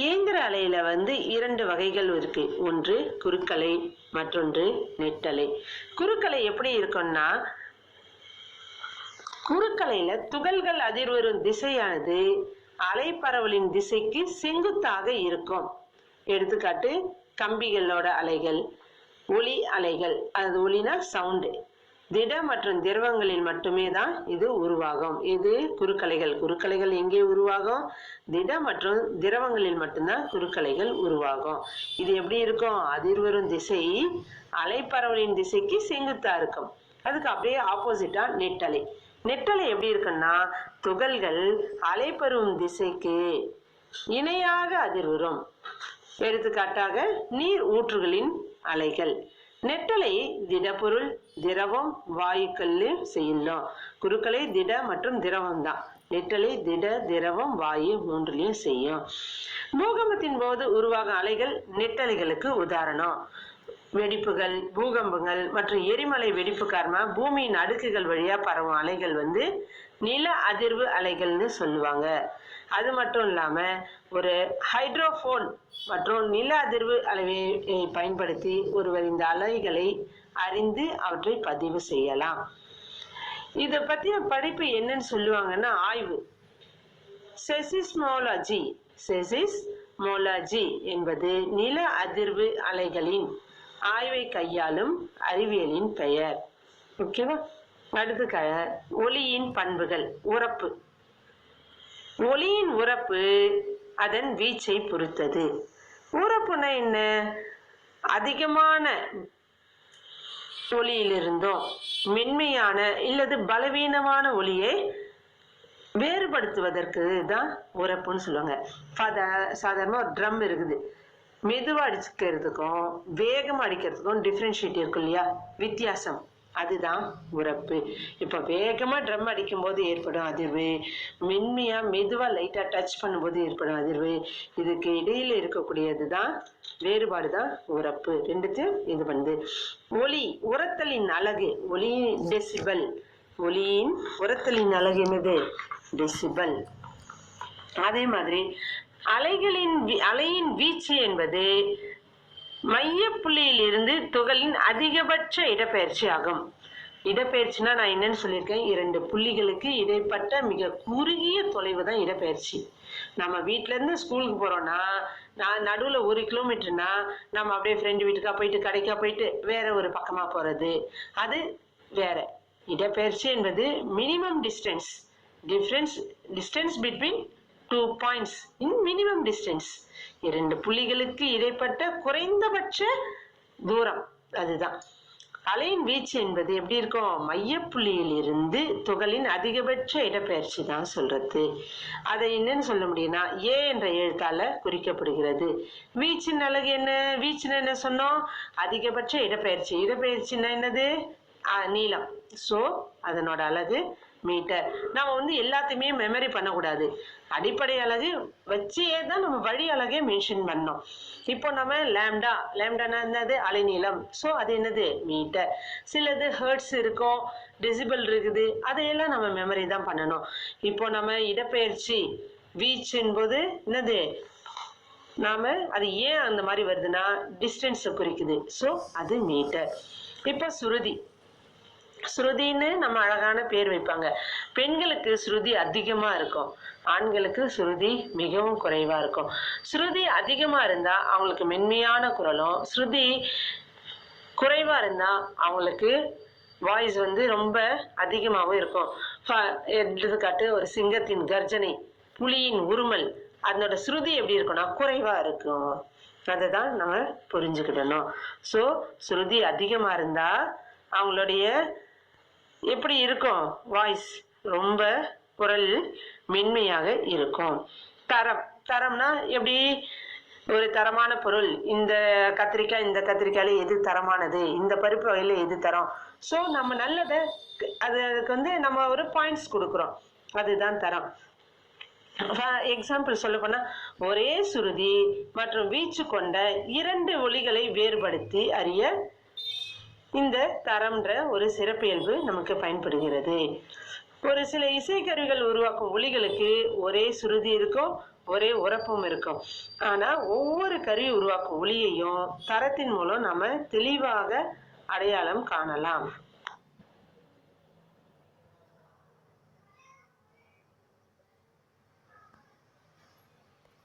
இயந்திர அலையில வந்து இரண்டு வகைகள் இருக்கு. ஒன்று குறுக்கலை மற்றொன்று நெட்டலை. குறுக்கலை எப்படி இருக்கும்னா குறுக்கலையில துகள்கள் அதிர்வரும் திசையானது அலைப்பரவலின் திசைக்கு செங்குத்தாக இருக்கும். எடுத்துக்காட்டு கம்பிகளோட அலைகள் ஒளி அலைகள். அது ஒளினா சவுண்டு திட மற்றும் திரவங்களில் மட்டுமே தான் இது உருவாகும். இது குறுக்கலைகள். குறுக்கலைகள் எங்கே உருவாகும்? திட மற்றும் திரவங்களில் மட்டும்தான் குறுக்கலைகள் உருவாகும். இது எப்படி இருக்கும்? அதிர்வரும் திசை அலைப்பரவலின் திசைக்கு செங்குத்தா இருக்கும். அதுக்கு அப்படியே ஆப்போசிட்டா நெட்டலை. நெட்டலை எப்படி இருக்குன்னா துகள்கள் அலைப்பரும் திசைக்கு இணையாக அதிர்வுறும். எடுத்துக்காட்டாக நீர் ஊற்றுகளின் அலைகள். நெட்டலை திடப்பொருள் திரவம் வாயுக்கள் செய்யணும் குருக்களை திட மற்றும் திரவம் தான் நெட்டலை திட திரவம் வாயு மூன்றுலையும் செய்யும். பூகம்பத்தின் போது உருவாகும் அலைகள் நெட்டலைகளுக்கு உதாரணம். வெடிப்புகள் பூகம்பங்கள் மற்றும் எரிமலை வெடிப்பு காரணமா பூமியின் அடுக்குகள் வழியா பரவும் அலைகள் வந்து நில அதிர்வு அலைகள்னு சொல்லுவாங்க. அது மட்டும் இல்லாம ஒரு ஹைட்ரோஃபோன் மற்றும் நில அதிர்வு அலைவை பயன்படுத்தி ஒருவர் இந்த அலைகளை அறிந்து அவற்றை பதிவு செய்யலாம். இதை பத்தின படிப்பு என்னன்னு சொல்லுவாங்கன்னா ஆய்வு. செசிஸ்மோலஜி. செசிஸ்மோலஜி என்பது நில அதிர்வு அலைகளின் ஆய்வை கையாளும் அறிவியலின் பெயர். ஓகேவா? அடுத்து க ஒளியின் பண்புகள் உறப்பு. ஒளியின் உறப்பு அதன் வீச்சை பொறுத்தது. உறப்புனா என்ன? அதிகமான ஒளியிலிருந்தோ மென்மையான இல்லது பலவீனமான ஒளியை வேறுபடுத்துவதற்கு தான் உரப்புன்னு சொல்லுவாங்க. சாதாரணமாக ஒரு ட்ரம் இருக்குது. மெதுவாக அடிச்சுக்கிறதுக்கும் வேகமாக அடிக்கிறதுக்கும் டிஃப்ரென்ஷியேட் இருக்கும் இல்லையா? வித்தியாசம். அதுதான் உரப்பு. இப்போ வேகமாக ட்ரம் அடிக்கும்போது ஏற்படும் அதிர்வு. மென்மையாக மெதுவாக லைட்டாக டச் பண்ணும்போது ஏற்படும் அதிர்வு. இதுக்கு இடையில் இருக்கக்கூடியது தான் வேறுபாடு தான் உரப்பு. ரெண்டுத்தையும் இது பண்ணுது. ஒளி உரத்தலின் அழகு ஒளி டெசிபல் ஒளியின் உரத்தலின் அழகு என்னது? டெசிபல் அதே மாதிரி அலைகளின் அலையின் வீச்சு என்பது மையப்புள்ளியில் இருந்து துகளின் அதிகபட்ச இடப்பெயர்ச்சி ஆகும். இடப்பெயர்ச்சினா நான் என்னன்னு சொல்லியிருக்கேன். இரண்டு புள்ளிகளுக்கு இடைப்பட்ட மிக குறுகிய தொலைவு தான் இடப்பெயர்ச்சி. நம்ம வீட்டிலேருந்து ஸ்கூலுக்கு போகிறோன்னா நான் நடுவில் ஒரு கிலோமீட்டர்னா நம்ம அப்படியே ஃப்ரெண்டு வீட்டுக்கா போயிட்டு கடைக்கா போயிட்டு வேற ஒரு பக்கமாக போகிறது அது வேற. இடப்பெயர்ச்சி என்பது minimum distance difference distance between two points in minimum distance இரண்டு புள்ளிகளுக்கு இடைப்பட்ட குறைந்தபட்ச தூரம். அதுதான். அலையின் வீச்சு என்பது எப்படி இருக்கும் மையப்புள்ளியில் இருந்து துகளின் அதிகபட்ச இடப்பெயர்ச்சி தான் சொல்றது. அதை என்னன்னு சொல்ல முடியும்னா ஏ என்ற எழுத்தால குறிக்கப்படுகிறது. வீச்சின் அழகு என்ன? வீச்சுன்னு என்ன சொன்னோம்? அதிகபட்ச இடப்பெயர்ச்சி. இடப்பெயர்ச்சின்னா என்னது? நீளம். ஸோ அதனோட அழகு மீட்டர் நம்ம வந்து எல்லாத்தையுமே மெமரி பண்ணக்கூடாது. அடிப்படை அழகு வச்சே தான் நம்ம வழி அழகே மென்ஷன் பண்ணோம். இப்போ நம்ம லேம்டா லேம்டானா என்னது? அலைநீளம். ஸோ அது என்னது? மீட்டர் சிலது ஹெர்ட்ஸ் இருக்கும். டெசிபிள் இருக்குது. அதையெல்லாம் நம்ம மெமரி தான் பண்ணணும். இப்போ நம்ம இடப்பெயர்ச்சி வீச் போது என்னது? நாம அது ஏன் அந்த மாதிரி வருதுன்னா டிஸ்டன்ஸை குறிக்குது. ஸோ அது மீட்டர் இப்போ சுருதி. ஸ்ருதின்னு நம்ம அழகான பேர் வைப்பாங்க. பெண்களுக்கு ஸ்ருதி அதிகமா இருக்கும். ஆண்களுக்கு ஸ்ருதி மிகவும் குறைவா இருக்கும். ஸ்ருதி அதிகமா இருந்தா அவங்களுக்கு மென்மையான குரலும் ஸ்ருதி குறைவா இருந்தா அவங்களுக்கு வாய்ஸ் வந்து ரொம்ப அதிகமாகவும் இருக்கும். எடுத்துக்காட்டு ஒரு சிங்கத்தின் கர்ஜனை புலியின் உருமல் அதனோட ஸ்ருதி எப்படி இருக்கும்னா குறைவா இருக்கும். அதை தான் நம்ம புரிஞ்சுக்கிடணும். ஸோ ஸ்ருதி அதிகமா இருந்தா அவங்களுடைய எப்படி இருக்கும்? வாய்ஸ் ரொம்ப குரல் மென்மையாக இருக்கும். தரம். தரம்னா எப்படி? ஒரு தரமான பொருள். இந்த கத்திரிக்காய் இந்த கத்திரிக்காயில எது தரமானது? இந்த பருப்பு வகையில எது தரம்? ஸோ நம்ம நல்லதை அது அதுக்கு வந்து நம்ம ஒரு பாயிண்ட்ஸ் கொடுக்குறோம். அதுதான் தரம். எக்ஸாம்பிள் சொல்ல போனா ஒரே சுருதி மற்றும் வீச்சு கொண்ட இரண்டு ஒலிகளை வேறுபடுத்தி அறிய இந்த தரம்ன்ற ஒரு சிறப்பியல்பு நமக்கு பயன்படுகிறது. ஒரு சில இசைக்கருவிகள் உருவாக்கும் ஒலிகளுக்கு ஒரே சுருதி இருக்கும் ஒரே உரப்பும் இருக்கும். ஆனா ஒவ்வொரு கருவி உருவாக்கும் ஒளியையும் தரத்தின் மூலம் நம்ம தெளிவாக அடையாளம் காணலாம்.